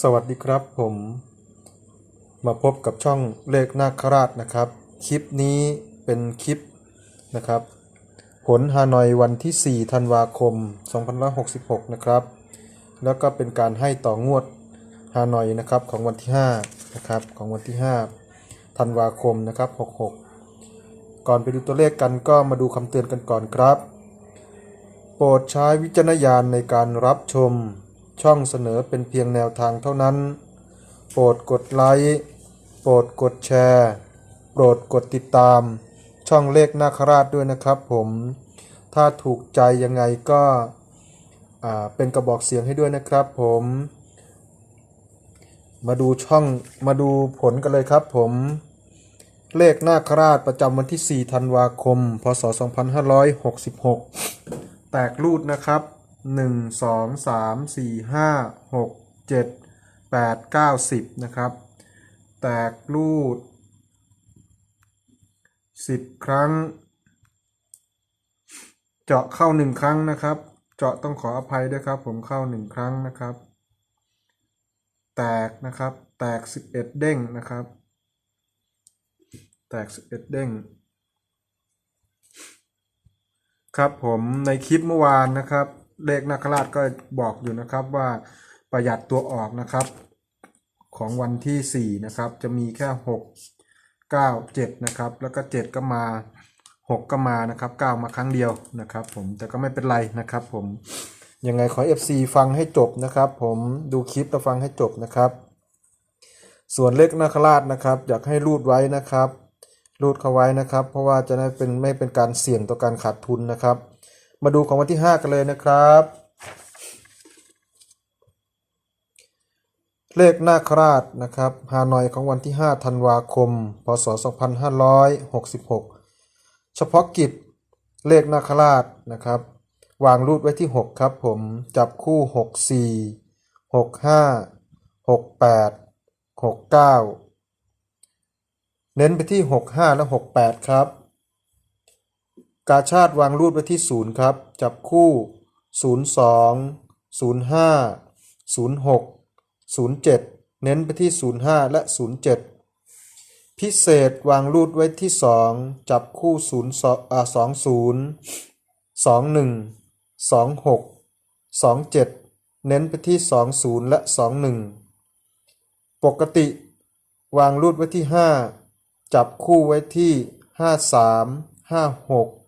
สวัสดีครับผมมาพบกับช่องเลขนาคราชนะครับ คลิปนี้เป็นคลิปนะครับ ผลฮานอยวันที่ 4 ธันวาคม 2566 นะครับ แล้วก็เป็นการให้ต่องวดฮานอยนะครับของวันที่5นะครับของวันที่ 5 ธันวาคมนะครับ 66 ก่อนไปดูตัวเลขกันก็มาดูคำเตือนกันก่อนครับ โปรดใช้วิจารณญาณในการรับชม ช่องเสนอเป็นเพียงแนวทางเท่านั้น โปรดกดไลค์ โปรดกดแชร์ โปรดกดติดตาม ช่องเลขนาคราชด้วยนะครับผม ถ้าถูกใจยังไงก็เป็นกระบอกเสียงให้ด้วยนะครับผม มาดูช่องมาดูผลกันเลยครับผม เลขนาคราชประจำวันที่ 4 ธันวาคม พศ 2566 แตกรูดนะครับ 1 2 3 4 5 6 7 8 9 10นะครับ แตกรูด10ครั้ง เจาะเข้า1ครั้งนะครับ เจาะต้องขออภัยด้วยครับ ผมเข้า1ครั้งนะครับ แตกนะครับ แตก11เด้งนะครับ แตก11เด้งครับผมในคลิปเมื่อวานนะครับ เลขนาคราชก็บอกอยู่นะครับว่าประหยัดตัวออกนะครับ ของวันที่ 4 นะครับ จะมีแค่ 6 9 7 นะครับ แล้วก็ 7 ก็มา 6 ก็มานะครับ 9 มาครั้งเดียวนะครับผมแต่ก็ไม่เป็นไรนะครับผมยังไงขอ FC ฟังให้จบนะครับ ผมดูคลิปแล้วฟังให้จบนะครับ ส่วนเลขนาคราชนะครับ อยากให้รูดไว้นะครับรูดเข้าไว้นะครับ เพราะว่าจะได้เป็นไม่เป็นการเสี่ยงต่อการขาดทุนนะครับ มาดูของวันที่ 5 กันเลยนะครับ เลขนาคราชนะครับฮานอยของวันที่ 5 ธันวาคม พศ 2566 เฉพาะกิจเลขนาคราชนะครับ วางรูดไว้ที่ 6 ครับผม จับคู่ 64 65 68 69 เน้นไปที่ 65 และ 68 ครับ กาชาติวางรูดไว้ที่0ครับ จับคู่ 02 05 06 07 เน้นไปที่ 05 และ 07 พิเศษวางรูดไว้ที่ 2 จับคู่0อ่า20 21 26 27 เน้นไปที่ 20 และ 21 ปกติ วางรูดไว้ที่ 5 จับคู่ไว้ที่ 53 56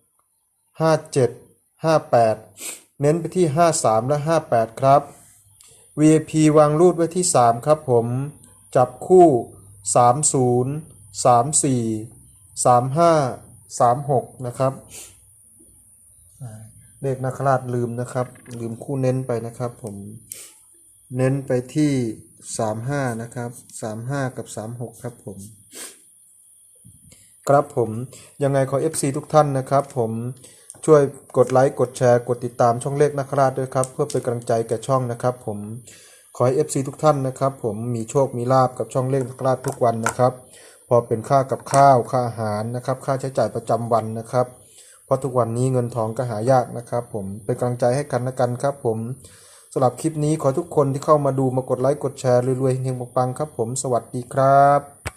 57 58 เน้นไปที่ 53 และ 58 ครับ VIP วางรูดไว้ที่ 3 ครับผม จับคู่ 30 34 35 36 นะครับเลขนาคราชลืมนะครับ ลืมคู่เน้นไปนะครับผม เน้นไปที่ 35 นะครับ 35 กับ 36 ครับผมครับผมยังไงขอ FC ทุกท่านนะครับผม ช่วยกดไลค์กดแชร์กดติดตามช่องเลขนาคราชด้วยครับ เพื่อเป็นกำลังใจแก่ช่องนะครับ ผมขอให้ FC ทุกท่านนะครับ ผมมีโชคมีลาบกับช่องเลขนาคราชทุกวันนะครับ พอเป็นค่ากับข้าวค่าอาหารนะครับ ค่าใช้จ่ายประจำวันนะครับ เพราะทุกวันนี้เงินทองก็หายากนะครับ ผมเป็นกำลังใจให้กันและกันครับ ผมสำหรับคลิปนี้ขอทุกคนที่เข้ามาดูมากดไลค์กดแชร์รวยๆเฮงๆปังๆครับ ผมสวัสดีครับ